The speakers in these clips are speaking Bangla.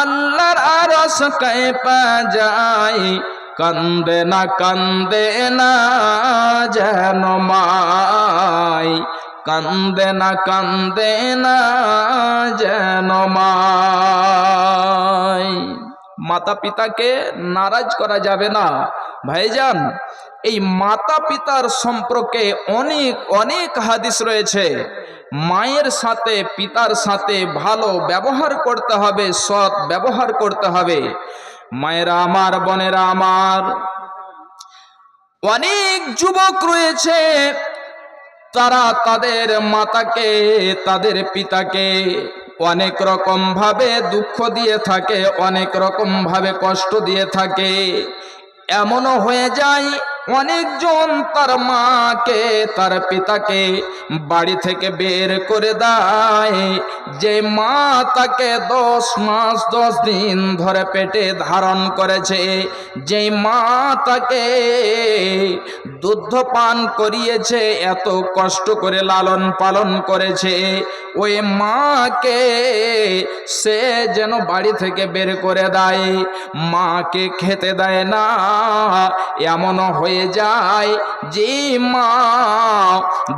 আল্লাহর আরস কাঁপা যায়, কান্দে না কান্দে না যেন মাই কান্দে না কান্দে না যেন মাই মাতা পিতাকে নারাজ করা যাবে না। ভাইজান, এই মাতা পিতার সম্পর্কে অনেক অনেক হাদিস রয়েছে। মায়ের সাথে, পিতার সাথে ভালো ব্যবহার করতে হবে, সৎ ব্যবহার করতে হবে। মায়েরা আমার, বোনেরা আমার, অনেক যুবক রয়েছে, তারা তাদের মাতাকে, তাদের পিতাকে অনেক রকম ভাবে দুঃখ দিয়ে থাকে, অনেক রকম ভাবে কষ্ট দিয়ে থাকে। এমনও হয়ে যায় অনেকজন তার মাকে, তার পিতাকে বাড়ি থেকে বের করে দেয়। যে মা তাকে দশ মাস, দশ দিন ধরে পেটে ধারণ করেছে যে মা তাকে দুধ পান করিয়েছে, এত কষ্ট করে লালন পালন করেছে, ওই মাকে সে যেন বাড়ি থেকে বের করে দেয়। মাকে খেতে দেয় না, এমনও হয়ে যায়। যে মা,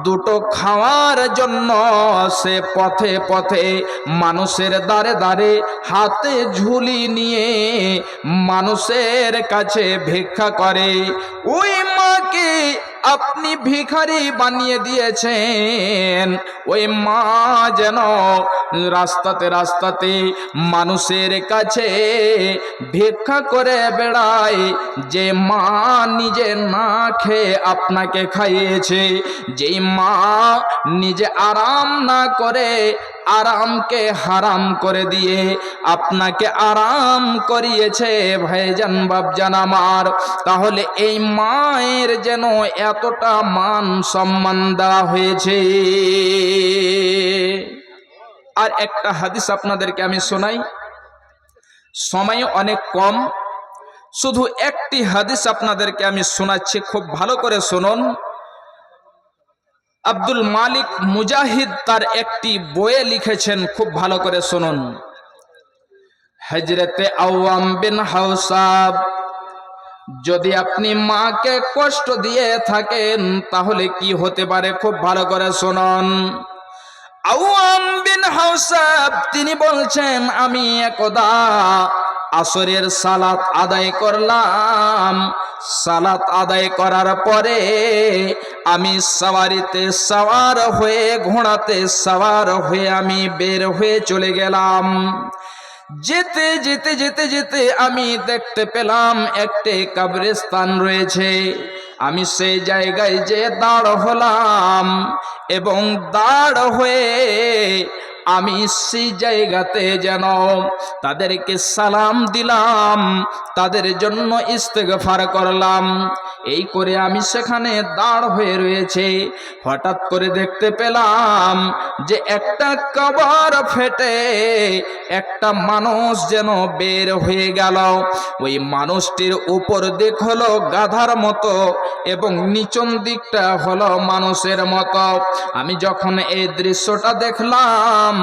দুটো খাওয়ার জন্য সে পথে পথে মানুষের দারে দ্বারে হাতে ঝুলি নিয়ে মানুষের কাছে ভিক্ষা করে। ওই মাকে আপনি ভিখারি বানিয়ে দিয়েছেন। ওই মা যেন রাস্তাতে রাস্তাতে মানুষের কাছে ভিক্ষা করে বেড়ায়। যে মা নিজে না খেয়ে আপনাকে খাইয়েছে, যেই মা নিজে আরাম না করে আরামকে হারাম করে দিয়ে আপনাকে আরাম করিয়েছে, ভাইজান বাবজান আমার। তাহলে এই মায়ের যেন এতটা মান সম্মান দেওয়া হয়েছে। আর একটা হাদিস আপনাদেরকে আমি শোনাই। সময় অনেক কম। শুধু একটি হাদিস আপনাদেরকে আমি শোনাচ্ছি, খুব ভালো করে শুনুন। আব্দুল মালিক মুজাহিদ তার একটি বইয়ে লিখেছেন, খুব ভালো করে শুনুন। হজরতে আওয়াম বিন হাউসাব যদি আপনি মাকে কষ্ট দিয়ে থাকেন, তাহলে কি হতে পারে? খুব ভালো করে শুনুন। আওয়াম বিন হাউসাব তিনি বলছেন, আমি একদা আসরের সালাত আদায় করলাম। সালাত আদায় করার পরে আমি সাওয়ারিতে সাওয়ার হয়ে, ঘোড়াতে সাওয়ার হয়ে আমি বের হয়ে চলে গেলাম। যেতে যেতে যেতে যেতে আমি দেখতে পেলাম একটি কবরস্থান রয়েছে। আমি সেই জায়গায় যে দাঁড় হলাম এবং দাঁড় হয়ে আমি সেই জায়গাতে যেন তাদেরকে সালাম দিলাম, তাদের জন্য ইস্তেগফার করলাম। এই করে আমি সেখানে দাঁড় হয়ে রয়েছে। হঠাৎ করে দেখতে পেলাম যে একটা কবর ফেটে একটা মানুষ যেন বের হয়ে গেল। ওই মানুষটির উপর দিক হলো গাধার মতো এবং নিচন দিকটা হলো মানুষের মতো। আমি যখন এই দৃশ্যটা দেখলাম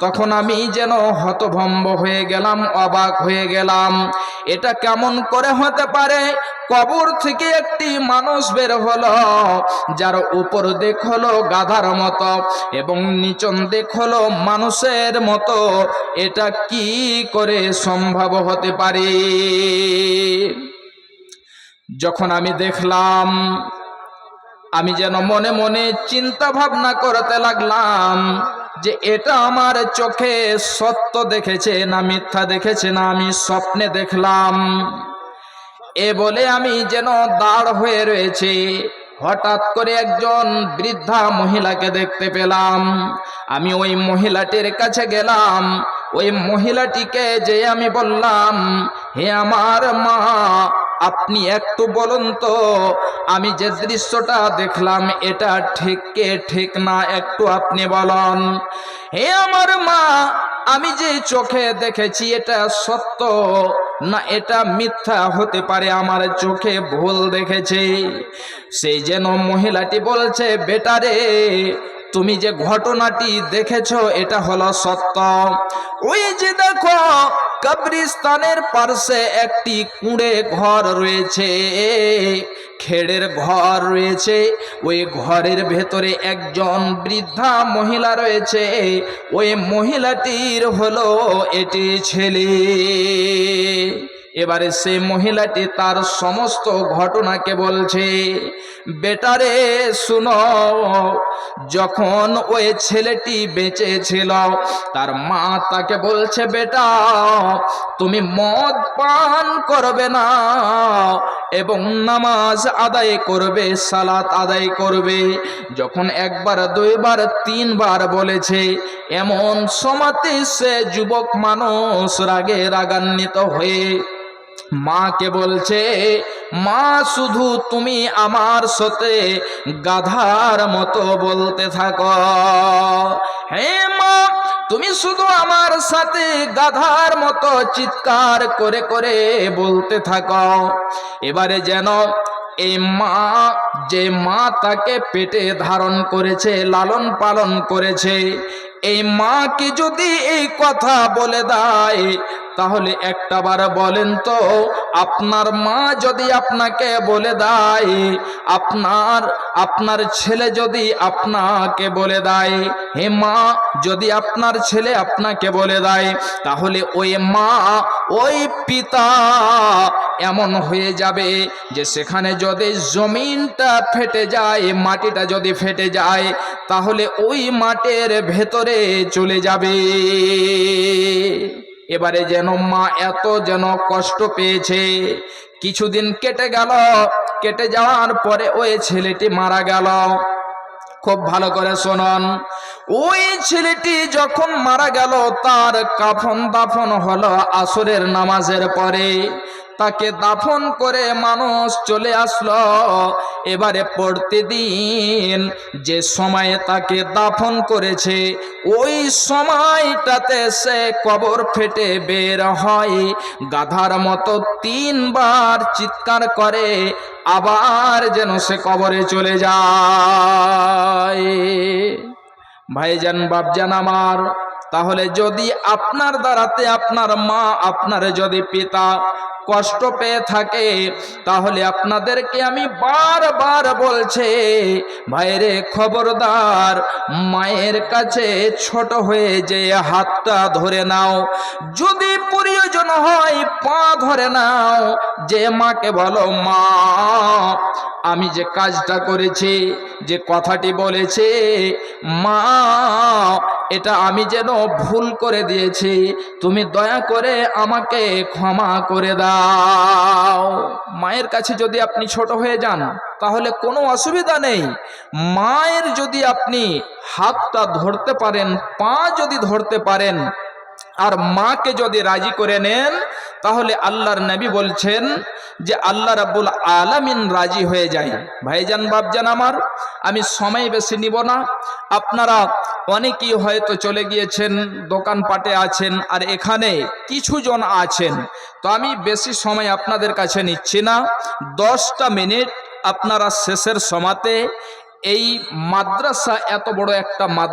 তখন আমি যেন হতভম্ব হয়ে গেলাম, অবাক হয়ে গেলাম। এটা কেমন করে হতে পারে? কবর থেকে একটি মানুষ বের হলো, যার উপর দেখ হলো গাধার মতো এবং নিচন দেখ হলো মানুষের মতো। এটা কি করে সম্ভব হতে পারে? যখন আমি দেখলাম, আমি যেন মনে মনে চিন্তা ভাবনা করতে লাগলাম যে এটা আমার চোখে সত্য দেখেছে না মিথ্যা দেখেছে না আমি স্বপ্নে দেখলাম। এ বলে আমি যেন দাঁড় হয়ে রয়েছে। হঠাৎ করে একজন বৃদ্ধা মহিলাকে দেখতে পেলাম। আমি ওই মহিলাটির কাছে গেলাম। ওই মহিলাটিকে যে আমি বললাম, হে আমার মা, আপনি একটু বলুন তো, আমি যে দৃশ্যটা দেখলাম, এটা ঠিক কে ঠিক না একটু আপনি বলুন? হে আমার মা, আমি যে চোখে দেখেছি, এটা সত্য না এটা মিথ্যা হতে পারে, আমার চোখে ভুল দেখেছে? সেই যেন মহিলাটি বলছে বেটারে তুমি যে ঘটনাটি দেখেছ, এটা হলো সত্য। ওই যে দেখো কবরিস্তানের পার্শ্বে একটি কুঁড়ে ঘর রয়েছে। খেড়ের ঘর রয়েছে। ওই ঘরের ভেতরে একজন বৃদ্ধা মহিলা রয়েছে। ওই মহিলাটির হলো এটি ছেলে। এবারে সে মহিলাটি তার সমস্ত ঘটনাকে বলছে, বেটারে, শুনো, যখন ওই ছেলেটি বেঁচে ছিল, তার মা তাকে বলছে, বেটা, তুমি মদ পান করবে না এবং নামাজ আদায় করবে, সালাত আদায় করবে। যখন একবার, দুইবার, তিনবার বলেছে, এমন সমাতে সে যুবক মানুষ রাগে রাগান্বিত হয়ে মাকে বলছে, মা, শুধু তুমি আমার সাথে গাধার মতো বলতে থাকো। হে মা, তুমি শুধু আমার সাথে গাধার মতো চিৎকার করে করে বলতে থাকো। এবারে যেন এই মা, যে মা তাকে পেটে ধারণ করেছে, লালন পালন করেছে, এই মাকে যদি এই কথা বলে দেয় তাহলে একটাবার বলেন তো, আপনার মা যদি আপনাকে বলে দেয়, আপনার আপনার ছেলে যদি আপনাকে বলে দেয়, হে মা, যদি আপনার ছেলে আপনাকে বলে দেয়, তাহলে ওই মা, ওই পিতা এমন হয়ে যাবে যে সেখানে যদি জমিনটা ফেটে যায়, মাটিটা যদি ফেটে যায়, তাহলে ওই মাটির ভেতরে চলে যাবে। এবারে যেন মা এত যেন কষ্ট পেয়েছে। কিছুদিন কেটে গেল, কেটে যাওয়ার পরে ওই ছেলেটি মারা গেল। খুব ভালো করে শোনন, ওই ছেলেটি যখন মারা গেল, তার কাফন দাফন হলো আসরের নামাজের পরে। তাকে দাফন করে মানুষ চলে আসলো। এবারে পড়তে দিন। যে সময়ে তাকে দাফন করেছে, ওই সময়টাতে সে কবর ফেটে বের হয়। গাধার মতো তিনবার চিৎকার করে, আবার যেন সে কবরে চলে যায়। ভাইজান, বাপজান আমার তাহলে যদি আপনার দ্বারাতে আপনার মা, আপনার যদি পিতা কষ্ট পেয়ে থাকে, তাহলে আপনাদেরকে আমি বারবার বলছে, ভাইরে খবরদার, মায়ের কাছে ছোট হয়ে যে হাতটা ধরে নাও। যদি প্রয়োজন হয় পা ধরে নাও, যে মাকে বলো, মা, আমি যে কাজটা করেছি, যে কথাটি বলেছে, মা এটা আমি যেন ভুল করে দিয়েছি। তুমি দয়া করে আমাকে ক্ষমা করে দাও। মায়ের কাছে যদি আপনি ছোট হয়ে যান, তাহলে কোনো অসুবিধা নেই। মায়ের যদি আপনি হাতটা ধরতে পারেন, পা যদি ধরতে পারেন আর মাকে যদি রাজি করে নেন, তাহলে আল্লাহর নবী বলছেন যে আল্লাহ রাব্বুল আলামিন রাজি হয়ে যায় ভাইজান, বাপজান আমার, আমি সময় বেশি নিব না। আপনারা অনেকেই হয়তো চলে গিয়েছেন, দোকানপাটে আছেন, আর এখানে কিছু জন আছেন। তো আমি বেশি সময় আপনাদের কাছে নিচ্ছি না। দশটা মিনিট আপনারা শেষের সমাতে এই মাদ্রাসা এত বড় একটা মাদ্রাসা